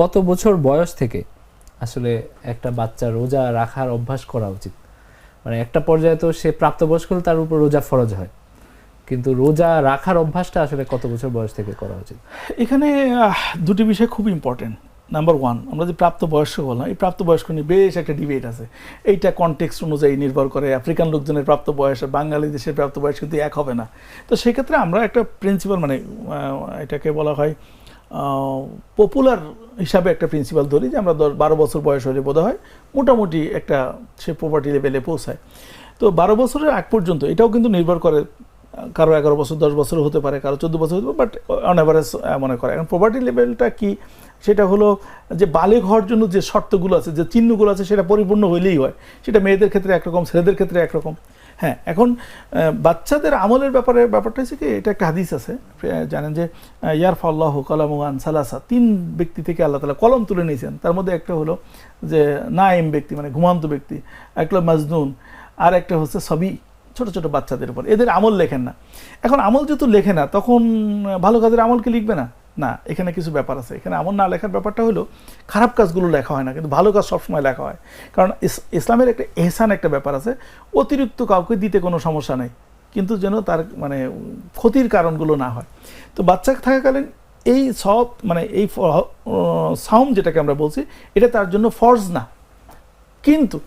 কত বছর বয়স থেকে আসলে একটা বাচ্চা রোজা রাখার অভ্যাস করা উচিত? মানে একটা পর্যায়ে তো সে প্রাপ্তবয়স্ক হলে তার উপর রোজা ফরজ হয়। কিন্তু রোজা রাখার অভ্যাসটা আসলে কত বছর বয়স থেকে করা উচিত? এখানে দুটি বিষয় খুব ইম্পর্টেন্ট নাম্বার ওয়ান আমরা যে প্রাপ্ত বয়স্ক বললাম, এই প্রাপ্ত বয়স্ক নিয়ে বেশ একটা ডিবেট আছে। এইটা কনটেক্সট অনুযায়ী নির্ভর করে আফ্রিকান লোকজনের প্রাপ্ত বয়স বাঙালি দেশের প্রাপ্ত বয়স কিন্তু এক হবে না। তো সেক্ষেত্রে আমরা একটা প্রিন্সিপাল মানে এটাকে বলা হয় পপুলার হিসাবে একটা প্রিন্সিপাল ধরি যে আমরা দশ, বারো বছর বয়স হলে বোধ হয় মোটামুটি একটা সে প্রপার্টি লেভেলে পৌঁছায়। তো বারো বছরের আগ পর্যন্ত এটাও কিন্তু নির্ভর করে, কারও এগারো বছর, দশ বছর হতে পারে, কারও চোদ্দ বছর হতে পারে বাট অন অ্যাভারেজ মনে করে। এখন প্রপার্টি লেভেলটা কি? সেটা হলো যে বালেগ হওয়ার জন্য যে শর্তগুলো আছে, যে চিহ্নগুলো আছে, সেটা পরিপূর্ণ হইলেই হয়। সেটা মেয়েদের ক্ষেত্রে একরকম, ছেলেদের ক্ষেত্রে একরকম। হ্যাঁ এখন বাচ্চাদের আমলের ব্যাপারে, ব্যাপারটা হচ্ছে কি, এটা একটা হাদিস আছে। জানেন যে ইয়ার ফাল্লাহ কলামান সালাসা। তিন ব্যক্তি থেকে আল্লাহ তালা কলম তুলে নিয়েছেন। তার মধ্যে একটা হলো যে নাইম ব্যক্তি মানে ঘুমান্ত ব্যক্তি। একটা মাজনুন। আর একটা হচ্ছে সবই ছোট ছোট বাচ্চাদের উপর। এদের আমল লেখেন না। এখন আমল যেহেতু লেখে না, তখন ভালো কাজের আমলকে লিখবে না? না, এখানে কিছু ব্যাপার আছে। এখানে আমল না লেখার ব্যাপারটা হলো, খারাপ কাজগুলো লেখা হয় না, কিন্তু ভালো কাজ সবসময় লেখা হয়। কারণ ইসলামের একটা এহসান একটা ব্যাপার আছে, অতিরিক্ত কাউকে দিতে কোনো সমস্যা নেই, কিন্তু যেন তার মানে ক্ষতির কারণগুলো না হয়। তো বাচ্চা থাকাকালীন এই সব মানে এই সাউম যেটাকে আমরা বলছি, এটা তার জন্য ফর্জ না। কিন্তু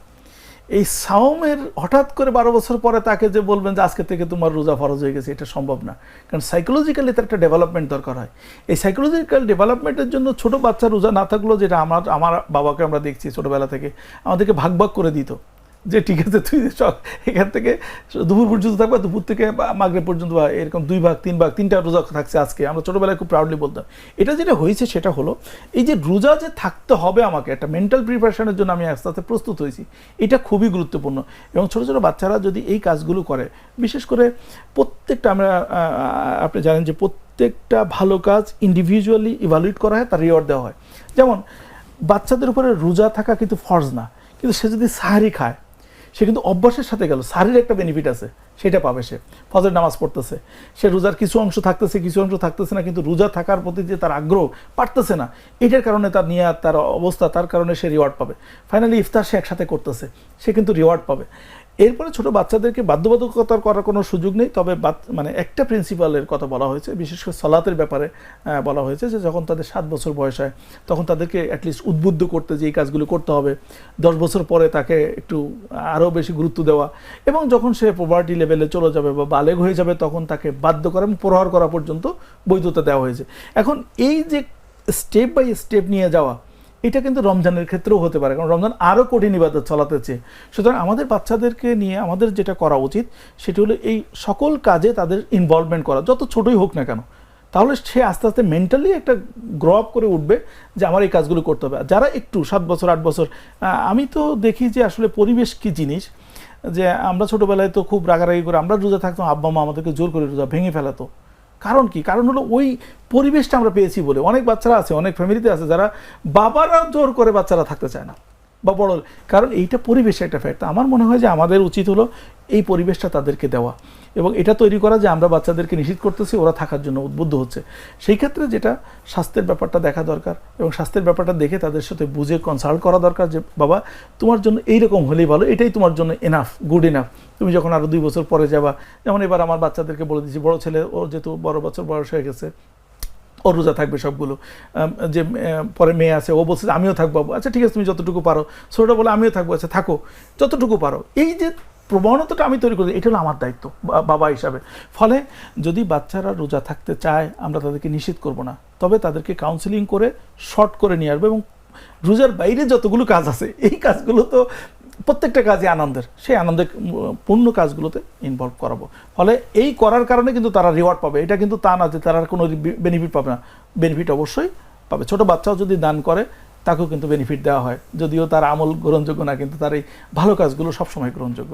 এই সাওমের হঠাৎ করে বারো বছর পরে তাকে যে বলবেন যে আজকে থেকে তোমার রোজা ফরজ হয়ে গেছে, এটা সম্ভব না। কারণ সাইকোলজিক্যালি তার একটা ডেভেলপমেন্ট দরকার হয়। এই সাইকোলজিক্যাল ডেভেলপমেন্টের জন্য ছোট বাচ্চা রোজা না থাকলেও যেটা আমার আমার বাবাকে আমরা দেখছি ছোটবেলা থেকে, আমাদেরকে ভাগ ভাগ করে দিত। যে ঠিক আছে, তুই এখান থেকে দুপুর পর্যন্ত থাকবা দুপুর থেকে মাগরে পর্যন্ত বা এরকম দুই ভাগ, তিন ভাগ, তিনটা রোজা থাকছে আজকে। আমরা ছোটোবেলায় খুব প্রাউডলি বলতাম। এটা যেটা হয়েছে সেটা হলো, এই যে রোজা যে থাকতে হবে আমাকে, একটা মেন্টাল প্রিপারেশনের জন্য আমি আস্তে আস্তে প্রস্তুত হয়েছি। এটা খুবই গুরুত্বপূর্ণ। এবং ছোটো ছোটো বাচ্চারা যদি এই কাজগুলো করে, বিশেষ করে প্রত্যেকটা আমরা আপনি জানেন যে প্রত্যেকটা ভালো কাজ ইন্ডিভিজুয়ালি ইভালুয়েট করা হয়, তার রিওয়ার্ড দেওয়া হয়। যেমন, বাচ্চাদের উপরে রোজা থাকা কিন্তু ফর্জ না। কিন্তু সে যদি সাহারি খায় সে কিন্তু অভ্যাসের সাথে গেল। শারীর একটা বেনিফিট আছে। সেটা পাবে সে। ফজর নামাজ পড়তেছে। সে রোজার কিছু অংশ থাকতেছে, কিছু অংশ থাকতেছে না, কিন্তু রোজা থাকার প্রতি যে তার আগ্রহ পারতেছে না, এটার কারণে তার নিয়াত, তার অবস্থা, তার কারণে সে রিওয়ার্ড পাবে। ফাইনালি ইফতার সে একসাথে করতেছে, সে কিন্তু রিওয়ার্ড পাবে। এরপরে ছোট বাচ্চাদেরকে বাধ্যবাধকতার করার কোনো সুযোগ নেই, তবে মানে একটা প্রিন্সিপালের কথা বলা হয়েছে, বিশেষ করে সলাতের ব্যাপারে বলা হয়েছে যে যখন তাদের সাত বছর বয়স হয়, তখন তাদেরকে অ্যাটলিস্ট উদ্বুদ্ধ করতে যে এই কাজগুলো করতে হবে। দশ বছর পরে তাকে একটু আরও বেশি গুরুত্ব দেওয়া এবং যখন সে প্রপার্টি লেভেলে চলে যাবে বা বালেগ হয়ে যাবে, তখন তাকে বাধ্য করা এবং প্রহার করা পর্যন্ত বৈধতা দেওয়া হয়েছে। এখন এই যে স্টেপ বাই স্টেপ নিয়ে যাওয়া, এটা কিন্তু রমজানের ক্ষেত্রেও হতে পারে। কারণ রমজান আরও কঠিন ইবাদত চলাতেছে। সুতরাং আমাদের বাচ্চাদেরকে নিয়ে আমাদের যেটা করা উচিত, সেটি হলো এই সকল কাজে তাদের ইনভলভমেন্ট করা। যত ছোটই হোক না কেন, তাহলে সে আস্তে আস্তে মেন্টালি একটা গ্রো আপ করে উঠবে যে আমার এই কাজগুলো করতে হবে। যারা একটু, সাত বছর, আট বছর আমি তো দেখি যে আসলে পরিবেশ কি জিনিস? যে আমরা ছোটোবেলায় তো খুব রাগারাগি করে আমরা রোজা থাকতাম, আব্বা মা আমাদেরকে জোর করে রোজা ভেঙে ফেলাতো। কারণ কি? কারণ হলো ওই পরিবেশটা আমরা পেয়েছি বলে। অনেক বাচ্চারা আছে, অনেক ফ্যামিলিতে আছে যারা বাবারা জোর করে বাচ্চারা থাকতে চায় না। বা বড়, কারণ এইটা পরিবেশে একটা ফ্যাক্ট আমার মনে হয় যে আমাদের উচিত হলো এই পরিবেশটা তাদেরকে দেওয়া এবং এটা তৈরি করা যে আমরা বাচ্চাদেরকে নিষিদ্ধ করতেছি, ওরা থাকার জন্য উদ্বুদ্ধ হচ্ছে। সেই ক্ষেত্রে যেটা স্বাস্থ্যের ব্যাপারটা দেখা দরকার এবং স্বাস্থ্যের ব্যাপারটা দেখে তাদের সাথে বুঝে কনসাল্ট করা দরকার যে, বাবা, তোমার জন্য এইরকম হলেই ভালো, এটাই তোমার জন্য এনাফ গুড এনাফ তুমি যখন আরও দুই বছর পরে যাবা, যেমন এবার আমার বাচ্চাদেরকে বলে দিচ্ছি বড় ছেলে ওর যেহেতু বড় বছর বয়স হয়ে গেছে ও রোজা থাকবে সবগুলো। যে পরে মেয়ে আছে, ও বলছে আমিও থাকব আচ্ছা ঠিক আছে, তুমি যতটুকু পারো। ছোটটা বলে, আমিও থাকব। আচ্ছা থাকো, যতটুকু পারো। এই যে প্রবণতাটা আমি তৈরি করি এটা হলো আমার দায়িত্ব বাবা হিসাবে। ফলে যদি বাচ্চারা রোজা থাকতে চায়, আমরা তাদেরকে নিষেধ করব না। তবে তাদেরকে কাউন্সিলিং করে শর্ট করে নিয়ে আসব এবং রোজার বাইরে যতগুলো কাজ আছে, এই কাজগুলো তো প্রত্যেকটা কাজই আনন্দের। সেই আনন্দের পূর্ণ কাজগুলোতে ইনভলভ করাবো। ফলে এই করার কারণে কিন্তু তারা রিওয়ার্ড পাবে। এটা কিন্তু তা না যে তারা কোনো বেনিফিট পাবে না। বেনিফিট অবশ্যই পাবে। ছোট বাচ্চাও যদি দান করে, তাকেও কিন্তু বেনিফিট দেওয়া হয়। যদিও তার আমল গ্রহণযোগ্য না, কিন্তু তার এই ভালো কাজগুলো সবসময় গ্রহণযোগ্য।